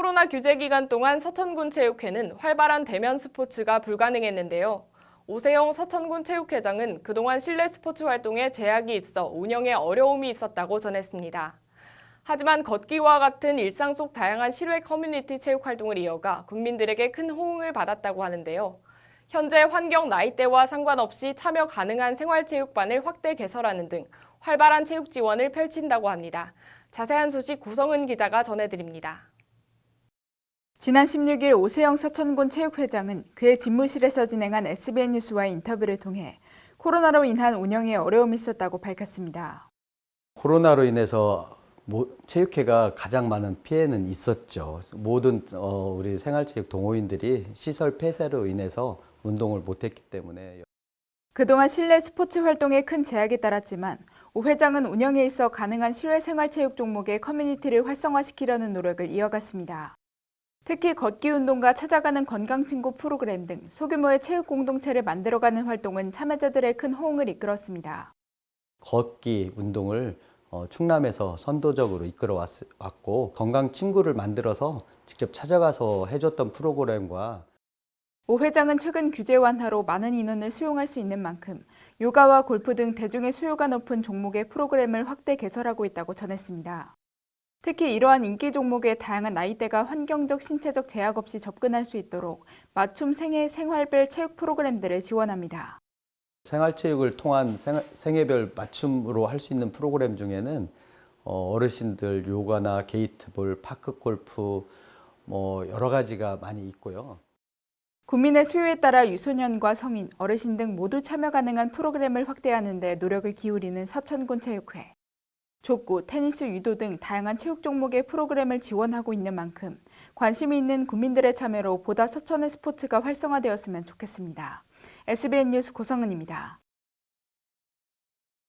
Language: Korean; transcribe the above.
코로나 규제 기간 동안 서천군 체육회는 활발한 대면 스포츠가 불가능했는데요. 오세영 서천군 체육회장은 그동안 실내 스포츠 활동에 제약이 있어 운영에 어려움이 있었다고 전했습니다. 하지만 걷기와 같은 일상 속 다양한 실외 커뮤니티 체육 활동을 이어가 국민들에게 큰 호응을 받았다고 하는데요. 현재 환경 나이대와 상관없이 참여 가능한 생활체육반을 확대 개설하는 등 활발한 체육 지원을 펼친다고 합니다. 자세한 소식 고성은 기자가 전해드립니다. 지난 16일 오세영 서천군 체육회장은 그의 집무실에서 진행한 SBN 뉴스와의 인터뷰를 통해 코로나로 인한 운영에 어려움이 있었다고 밝혔습니다. 코로나로 인해서 모- 체육회가 가장 많은 피해는 있었죠. 모든 어, 우리 생활체육 동호인들이 시설 폐쇄로 인해서 운동을 못했기 때문에 그동안 실내 스포츠 활동에 큰 제약이 따랐지만 오 회장은 운영에 있어 가능한 실외 생활체육 종목의 커뮤니티를 활성화시키려는 노력을 이어갔습니다. 특히 걷기 운동과 찾아가는 건강친구 프로그램 등 소규모의 체육 공동체를 만들어가는 활동은 참여자들의 큰 호응을 이끌었습니다. 걷기 운동을 어, 충남에서 선도적으로 이끌어 왔, 왔고 건강 친구를 만들어서 직접 찾아가서 해줬던 프로그램과 오 회장은 최근 규제 완화로 많은 인원을 수용할 수 있는 만큼 요가와 골프 등 대중의 수요가 높은 종목의 프로그램을 확대 개설하고 있다고 전했습니다. 특히 이러한 인기 종목의 다양한 나이대가 환경적, 신체적 제약 없이 접근할 수 있도록 맞춤 생애 생활별 체육 프로그램들을 지원합니다. 생활체육을 통한 생활- 생애별 맞춤으로 할 수 있는 프로그램 중에는 어, 어르신들 요가나 게이트볼, 파크 골프 뭐 여러 가지가 많이 있고요. 국민의 수요에 따라 유소년과 성인, 어르신 등 모두 참여 가능한 프로그램을 확대하는 데 노력을 기울이는 서천군 체육회. 족구, 테니스, 유도 등 다양한 체육 종목의 프로그램을 지원하고 있는 만큼 관심이 있는 국민들의 참여로 보다 서천의 스포츠가 활성화되었으면 좋겠습니다. SBN 뉴스 고성은입니다.